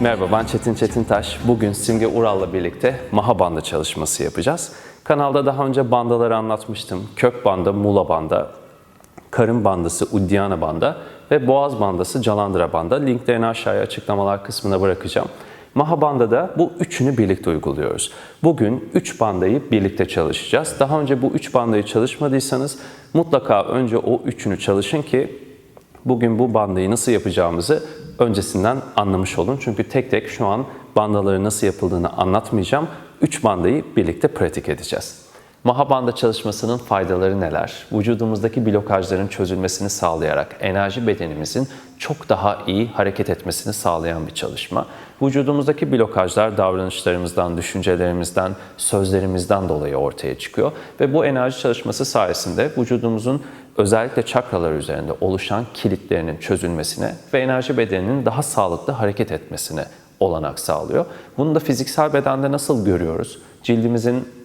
Merhaba ben Çetin Çetintaş. Bugün Simge Ural'la birlikte maha banda çalışması yapacağız. Kanalda daha önce bandaları anlatmıştım. Kök banda, mula banda, karın bandası, uddiyana banda ve boğaz bandası, calandıra banda. Linklerini aşağıya açıklamalar kısmına bırakacağım. Maha bandada bu üçünü birlikte uyguluyoruz. Bugün üç bandayı birlikte çalışacağız. Daha önce bu üç bandayı çalışmadıysanız mutlaka önce o üçünü çalışın ki bugün bu bandayı nasıl yapacağımızı öncesinden anlamış olun. Çünkü tek tek şu an bandaları nasıl yapıldığını anlatmayacağım. Üç bandayı birlikte pratik edeceğiz. Mahabanda çalışmasının faydaları neler? Vücudumuzdaki blokajların çözülmesini sağlayarak enerji bedenimizin çok daha iyi hareket etmesini sağlayan bir çalışma. Vücudumuzdaki blokajlar davranışlarımızdan, düşüncelerimizden, sözlerimizden dolayı ortaya çıkıyor ve bu enerji çalışması sayesinde vücudumuzun özellikle çakralar üzerinde oluşan kilitlerinin çözülmesine ve enerji bedeninin daha sağlıklı hareket etmesine olanak sağlıyor. Bunu da fiziksel bedende nasıl görüyoruz? Cildimizin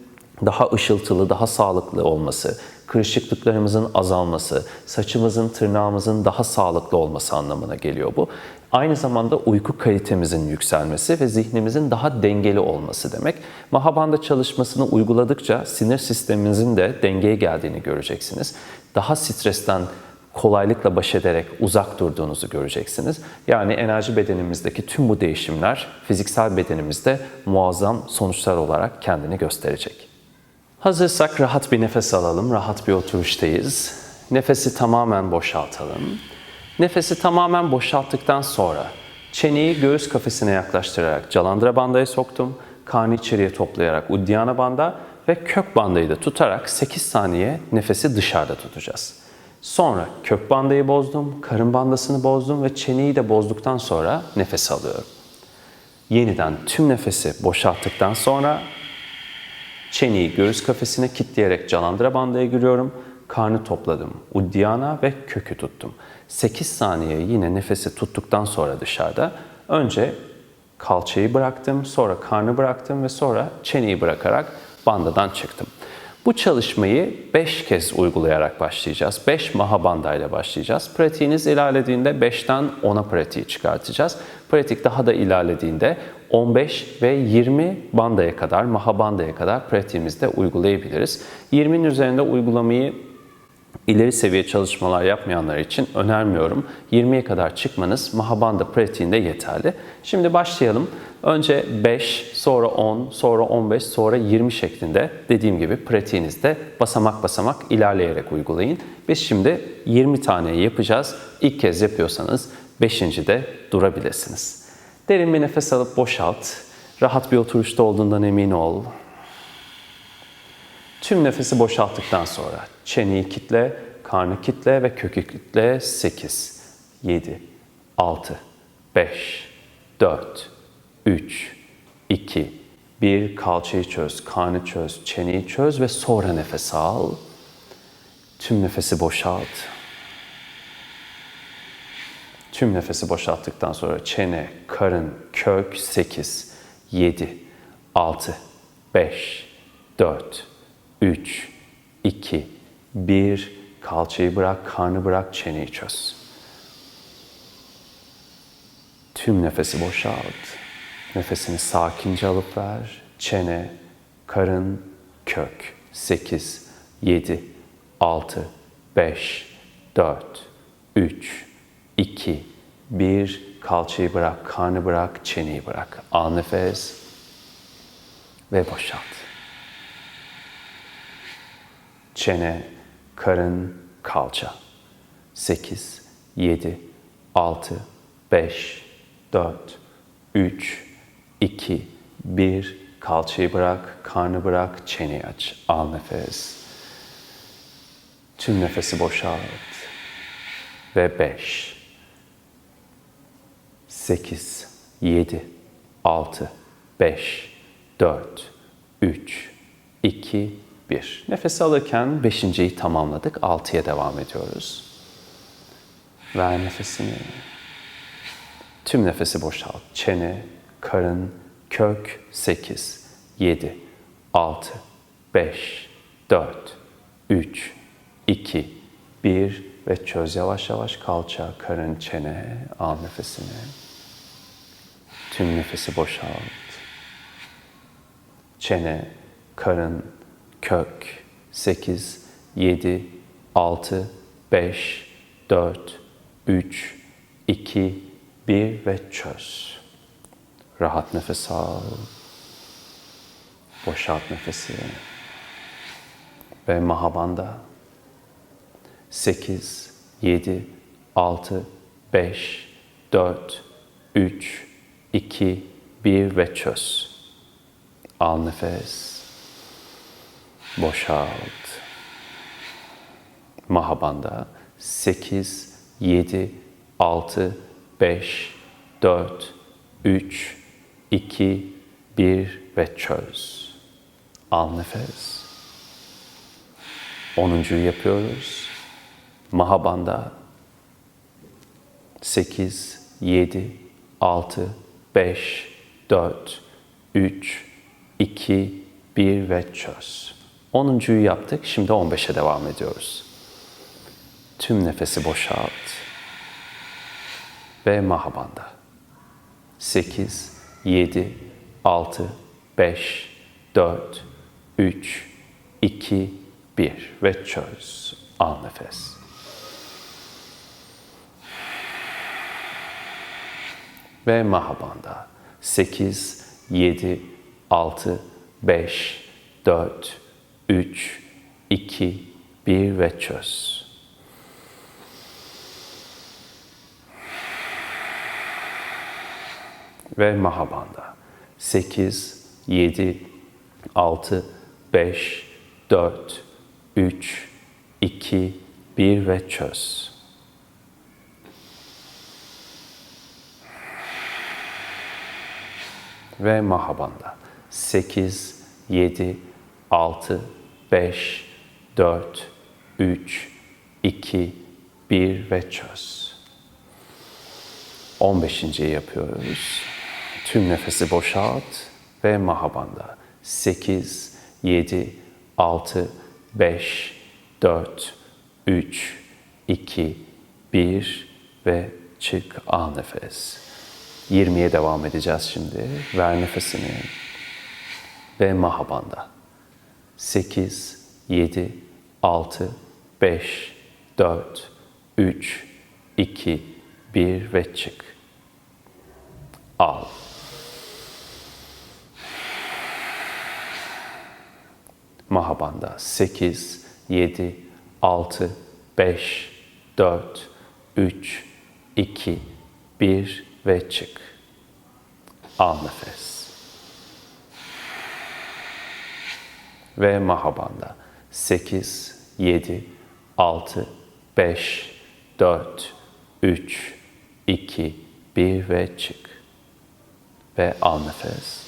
daha ışıltılı, daha sağlıklı olması, kırışıklıklarımızın azalması, saçımızın, tırnağımızın daha sağlıklı olması anlamına geliyor bu. Aynı zamanda uyku kalitemizin yükselmesi ve zihnimizin daha dengeli olması demek. Mahabanda çalışmasını uyguladıkça sinir sistemimizin de dengeye geldiğini göreceksiniz. Daha stresten kolaylıkla baş ederek uzak durduğunuzu göreceksiniz. Yani enerji bedenimizdeki tüm bu değişimler fiziksel bedenimizde muazzam sonuçlar olarak kendini gösterecek. Hazırsak rahat bir nefes alalım. Rahat bir oturuştayız. Nefesi tamamen boşaltalım. Nefesi tamamen boşalttıktan sonra çeneyi göğüs kafesine yaklaştırarak calandıra bandaya soktum. Karnı içeriye toplayarak uddiyana banda ve kök bandayı da tutarak 8 saniye nefesi dışarıda tutacağız. Sonra kök bandayı bozdum, karın bandasını bozdum ve çeneyi de bozduktan sonra nefes alıyorum. Yeniden tüm nefesi boşalttıktan sonra Çeneyi göğüs kafesine kilitleyerek calandıra bandaya giriyorum. Karnı topladım. Uddiyana ve kökü tuttum. 8 saniye yine nefesi tuttuktan sonra dışarıda önce kalçayı bıraktım, sonra karnı bıraktım ve sonra çeneyi bırakarak bandadan çıktım. Bu çalışmayı 5 kez uygulayarak başlayacağız. 5 mahabanda ile başlayacağız. Pratiğiniz ilerlediğinde 5'ten 10'a pratiği çıkartacağız. Pratik daha da ilerlediğinde 15 ve 20 bandaya kadar, mahabandaya kadar pratiğimizde uygulayabiliriz. 20'nin üzerinde uygulamayı ileri seviye çalışmalar yapmayanlar için önermiyorum. 20'ye kadar çıkmanız mahabanda pratiğinde yeterli. Şimdi başlayalım. Önce 5, sonra 10, sonra 15, sonra 20 şeklinde dediğim gibi pratiğinizde basamak basamak ilerleyerek uygulayın. Biz şimdi 20 tane yapacağız. İlk kez yapıyorsanız 5. de durabilirsiniz. Derin bir nefes alıp boşalt. Rahat bir oturuşta olduğundan emin ol. Tüm nefesi boşalttıktan sonra çeneyi kitle, karnı kitle ve kökü kitle 8, 7, 6, 5, 4, 3, 2, 1 kalçayı çöz, karnı çöz, çeneyi çöz ve sonra nefes al. Tüm nefesi boşalt. Tüm nefesi boşalttıktan sonra çene, karın, kök 8, 7, 6, 5, 4, 3, 2, 1. Kalçayı bırak, karnı bırak, çeneyi çöz. Tüm nefesi boşalt. Nefesini sakince alıp ver. Çene, karın, kök. 8, 7, 6, 5, 4, 3, 2, 1. Kalçayı bırak, karnı bırak, çeneyi bırak. Al nefes ve boşalt. Çene, karın, kalça. 8, 7, 6, 5, 4, 3, 2, 1. Kalçayı bırak, karnı bırak, çeneyi aç. Al nefes. Tüm nefesi boşalt. Ve 5, 8, 7, 6, 5, 4, 3, 2, 1. Nefes alırken beşinciyi tamamladık. 6'ya devam ediyoruz. Ver nefesini. Tüm nefesi boşalt. Çene, karın, kök 8, 7, 6, 5, 4, 3, 2, 1 ve çöz yavaş yavaş kalça, karın, çene. Al nefesini. Tüm nefesi boşalt. Çene, karın, kök. 8, 7, 6, 5, 4, 3, 2, 1 ve çöz. Rahat nefes al. Boşalt nefesi. Ve Mahabanda. 8, 7, 6, 5, 4, 3, 2, 1 ve çöz. Al nefes. Boşalt. Mahabanda 8, 7, 6, 5, 4, 3, 2, 1 ve çöz. Al nefes. Onuncuyu yapıyoruz. Mahabanda 8, 7, 6, 5, 4, 3, 2, 1 ve çöz. Onuncuyu yaptık. Şimdi 15'e devam ediyoruz. Tüm nefesi boşalt. Ve mahabanda. 8, 7, 6, 5, 4, 3, 2, 1 ve çöz. Al nefes. Ve mahabanda. 8, 7, 6, 5, 4, 3, 2, 1 ve çöz. Ve Mahabanda. 8, 7, 6, 5, 4, 3, 2, 1 ve çöz. Ve Mahabanda. 8, 7, 6, 5, 4, 3, 2, 1 ve çöz. 15. yapıyoruz. Tüm nefesi boşalt ve mahabanda. 8, 7, 6, 5, 4, 3, 2, 1 ve çık al nefes. 20'ye devam edeceğiz şimdi. Ver nefesini. Ve mahabanda. 8, 7, 6, 5, 4, 3, 2, 1 ve çık. Al. Mahabanda 8, 7, 6, 5, 4, 3, 2, 1 ve çık. Al nefes. Ve Mahabanda 8, 7, 6, 5, 4, 3, 2, 1 ve çık. Ve al nefes.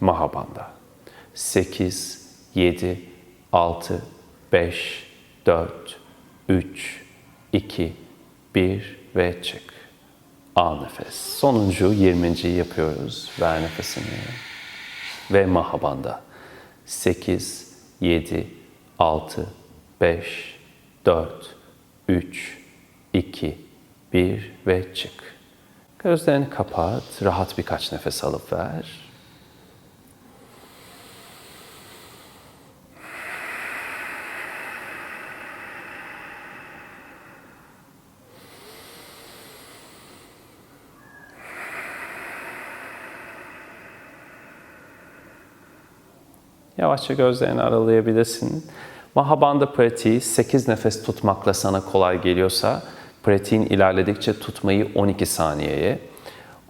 Mahabanda. 8, 7, 6, 5, 4, 3, 2, 1 ve çık. Al nefes. Sonuncu 20. yapıyoruz. Ver nefesini. Ve Mahabanda. 8, 7, 6, 5, 4, 3, 2, 1 ve çık. Gözlerini kapat. Rahat birkaç nefes alıp ver. Yavaşça gözlerini aralayabilirsin. Mahabanda pratiği 8 nefes tutmakla sana kolay geliyorsa pratiğin ilerledikçe tutmayı 12 saniyeye,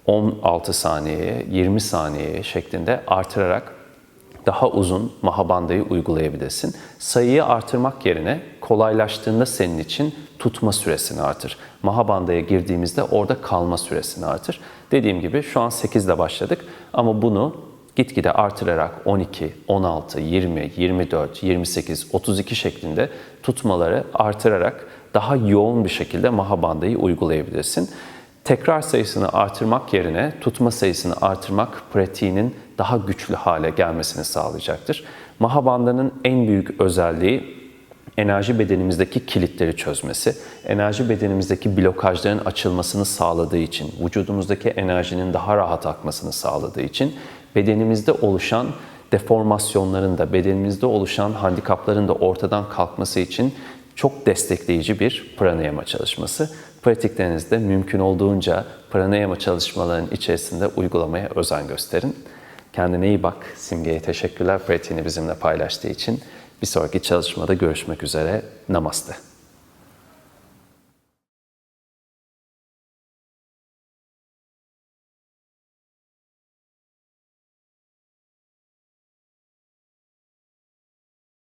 16 saniyeye, 20 saniyeye şeklinde artırarak daha uzun mahabandayı uygulayabilirsin. Sayıyı artırmak yerine kolaylaştığında senin için tutma süresini artır. Mahabandaya girdiğimizde orada kalma süresini artır. Dediğim gibi şu an 8 ile başladık ama bunu gitgide artırarak 12, 16, 20, 24, 28, 32 şeklinde tutmaları artırarak daha yoğun bir şekilde mahabandayı uygulayabilirsin. Tekrar sayısını artırmak yerine tutma sayısını artırmak pratiğinin daha güçlü hale gelmesini sağlayacaktır. Mahabandanın en büyük özelliği enerji bedenimizdeki kilitleri çözmesi, enerji bedenimizdeki blokajların açılmasını sağladığı için, vücudumuzdaki enerjinin daha rahat akmasını sağladığı için bedenimizde oluşan deformasyonların da, bedenimizde oluşan handikapların da ortadan kalkması için çok destekleyici bir pranayama çalışması. Pratiklerinizde mümkün olduğunca pranayama çalışmalarının içerisinde uygulamaya özen gösterin. Kendine iyi bak. Simge'ye teşekkürler pratiğini bizimle paylaştığı için. Bir sonraki çalışmada görüşmek üzere. Namaste.